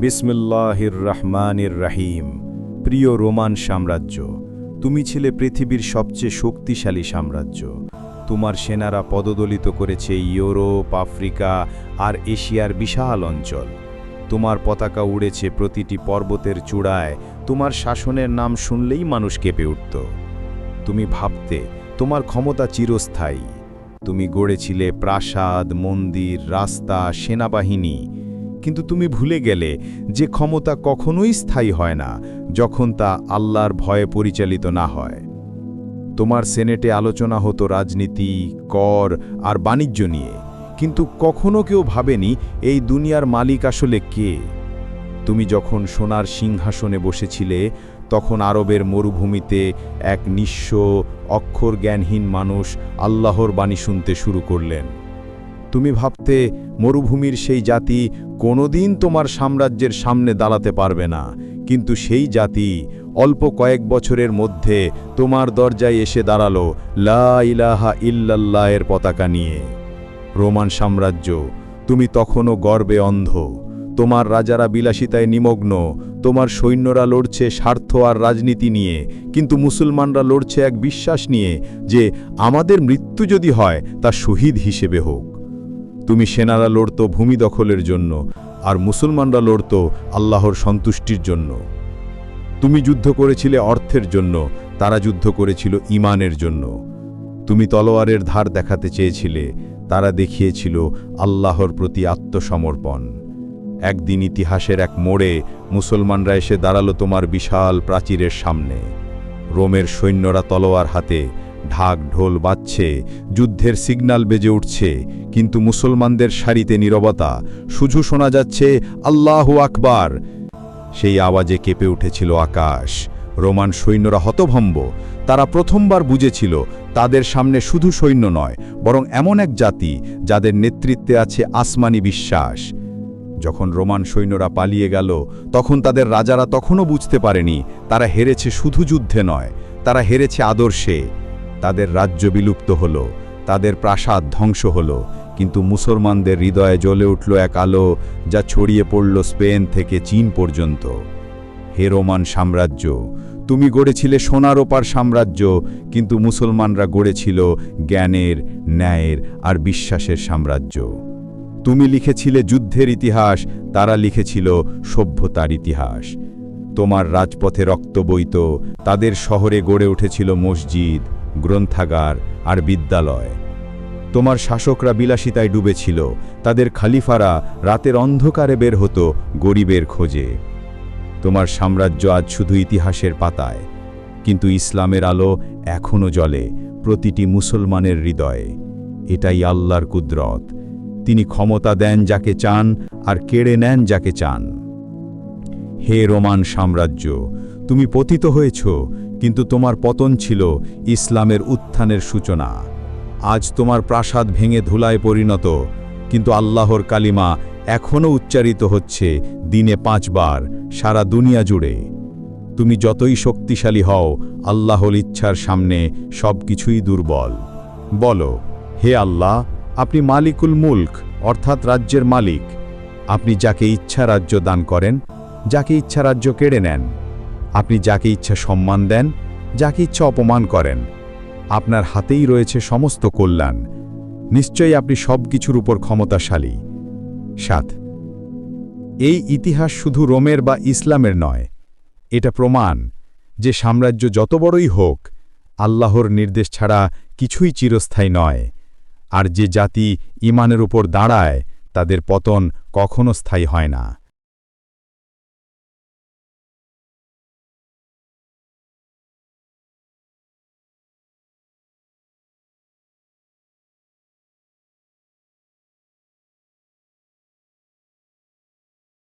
বিসমুল্লাহির রহমানির রাহিম। প্রিয় রোমান সাম্রাজ্য, তুমি ছিলে পৃথিবীর সবচেয়ে শক্তিশালী সাম্রাজ্য। তোমার সেনারা পদদলিত করেছে ইউরোপ, আফ্রিকা আর এশিয়ার বিশাল অঞ্চল। তোমার পতাকা উড়েছে প্রতিটি পর্বতের চূড়ায়। তোমার শাসনের নাম শুনলেই মানুষ কেঁপে উঠত। তুমি ভাবতে, তোমার ক্ষমতা চিরস্থায়ী। তুমি গড়েছিলে প্রাসাদ, মন্দির, রাস্তা, সেনাবাহিনী। কিন্তু তুমি ভুলে গেলে যে ক্ষমতা কখনোই স্থায়ী হয় না, যখন তা আল্লাহর ভয়ে পরিচালিত না হয়। তোমার সেনেটে আলোচনা হতো রাজনীতি, কর আর বাণিজ্য নিয়ে, কিন্তু কখনো কেউ ভাবেনি এই দুনিয়ার মালিক আসলে কে। তুমি যখন সোনার সিংহাসনে বসেছিলে, তখন আরবের মরুভূমিতে এক নিঃস্ব অক্ষর জ্ঞানহীন মানুষ আল্লাহর বাণী শুনতে শুরু করলেন। তুমি ভাবতে মরুভূমির সেই জাতি কোনোদিন তোমার সাম্রাজ্যের সামনে দাঁড়াতে পারবে না। কিন্তু সেই জাতি অল্প কয়েক বছরের মধ্যে তোমার দরজায় এসে দাঁড়াল লা ইলাহা ইল্লাল্লাহের পতাকা নিয়ে। রোমান সাম্রাজ্য, তুমি তখনও গর্বে অন্ধ। তোমার রাজারা বিলাসিতায় নিমগ্ন, তোমার সৈন্যরা লড়ছে স্বার্থ আর রাজনীতি নিয়ে, কিন্তু মুসলমানরা লড়ছে এক বিশ্বাস নিয়ে যে আমাদের মৃত্যু যদি হয় তা শহীদ হিসেবে হোক। তুমি সেনারা লড়ত ভূমি দখলের জন্য আর মুসলমানরা লড়ত আল্লাহর সন্তুষ্টির জন্য। তুমি যুদ্ধ করেছিলে অর্থের জন্য, তারা যুদ্ধ করেছিল ইমানের জন্য। তুমি তলোয়ারের ধার দেখাতে চেয়েছিলে, তারা দেখিয়েছিল আল্লাহর প্রতি আত্মসমর্পণ। একদিন ইতিহাসের এক মোড়ে মুসলমানরা এসে দাঁড়াল তোমার বিশাল প্রাচীরের সামনে। রোমের সৈন্যরা তলোয়ার হাতে ঢাক ঢোল বাজছে, যুদ্ধের সিগন্যাল বেজে উঠছে, কিন্তু মুসলমানদের সারিতে নীরবতা শুধু শোনা যাচ্ছে, আল্লাহ আকবার! সেই আওয়াজে কেঁপে উঠেছিল আকাশ। রোমান সৈন্যরা হতভম্ব। তারা প্রথমবার বুঝেছিল, তাদের সামনে শুধু সৈন্য নয়, বরং এমন এক জাতি, যাদের নেতৃত্বে আছে আসমানি বিশ্বাস। যখন রোমান সৈন্যরা পালিয়ে গেল, তখন তাদের রাজারা তখনও বুঝতে পারেনি, তারা হেরেছে শুধু যুদ্ধে নয়, তারা হেরেছে আদর্শে। তাদের রাজ্য বিলুপ্ত হল, তাদের প্রাসাদ ধ্বংস হল, কিন্তু মুসলমানদের হৃদয়ে জ্বলে উঠল এক আলো যা ছড়িয়ে পড়ল স্পেন থেকে চীন পর্যন্ত। হে রোমান সাম্রাজ্য, তুমি গড়েছিলে সোনার ওপার সাম্রাজ্য, কিন্তু মুসলমানরা গড়েছিল জ্ঞানের, ন্যায়ের আর বিশ্বাসের সাম্রাজ্য। তুমি লিখেছিলে যুদ্ধের ইতিহাস, তারা লিখেছিল সভ্যতার ইতিহাস। তোমার রাজপথে রক্ত বইত তাদের শহরে গড়ে উঠেছিল মসজিদ গ্রন্থাগার আর বিদ্যালয়। তোমার শাসকরা বিলাসিতায় ডুবেছিল, তাদের খালিফারা রাতের অন্ধকারে বের হতো গরিবের খোঁজে। তোমার সাম্রাজ্য আজ শুধু ইতিহাসের পাতায়, কিন্তু ইসলামের আলো এখনও জ্বলে প্রতিটি মুসলমানের হৃদয়ে। এটাই আল্লাহর কুদরত। তিনি ক্ষমতা দেন যাকে চান আর কেড়ে নেন যাকে চান। হে রোমান সাম্রাজ্য, তুমি পতিত হয়েছ কিন্তু তোমার পতন ছিল ইসলামের উত্থানের সূচনা। আজ তোমার প্রাসাদ ভেঙে ধুলায় পরিণত, কিন্তু আল্লাহর কালিমা এখনও উচ্চারিত হচ্ছে দিনে পাঁচবার সারা দুনিয়া জুড়ে। তুমি যতই শক্তিশালী হও, আল্লাহর ইচ্ছার সামনে সব কিছুই দুর্বল। বলো, হে আল্লাহ, আপনি মালিকুল মুল্ক, অর্থাৎ রাজ্যের মালিক। আপনি যাকে ইচ্ছা রাজ্য দান করেন, যাকে ইচ্ছা রাজ্য কেড়ে নেন আপনি যাকে ইচ্ছা সম্মান দেন, যাকে ইচ্ছা অপমান করেন, আপনার হাতেই রয়েছে সমস্ত কল্যাণ। নিশ্চয়ই আপনি সব কিছুর উপর ক্ষমতাশালী। সাত, এই ইতিহাস শুধু রোমের বা ইসলামের নয়, এটা প্রমাণ যে সাম্রাজ্য যত বড়ই হোক, আল্লাহর নির্দেশ ছাড়া কিছুই চিরস্থায়ী নয়, আর যে জাতি ইমানের উপর দাঁড়ায়, তাদের পতন কখনো স্থায়ী হয় না।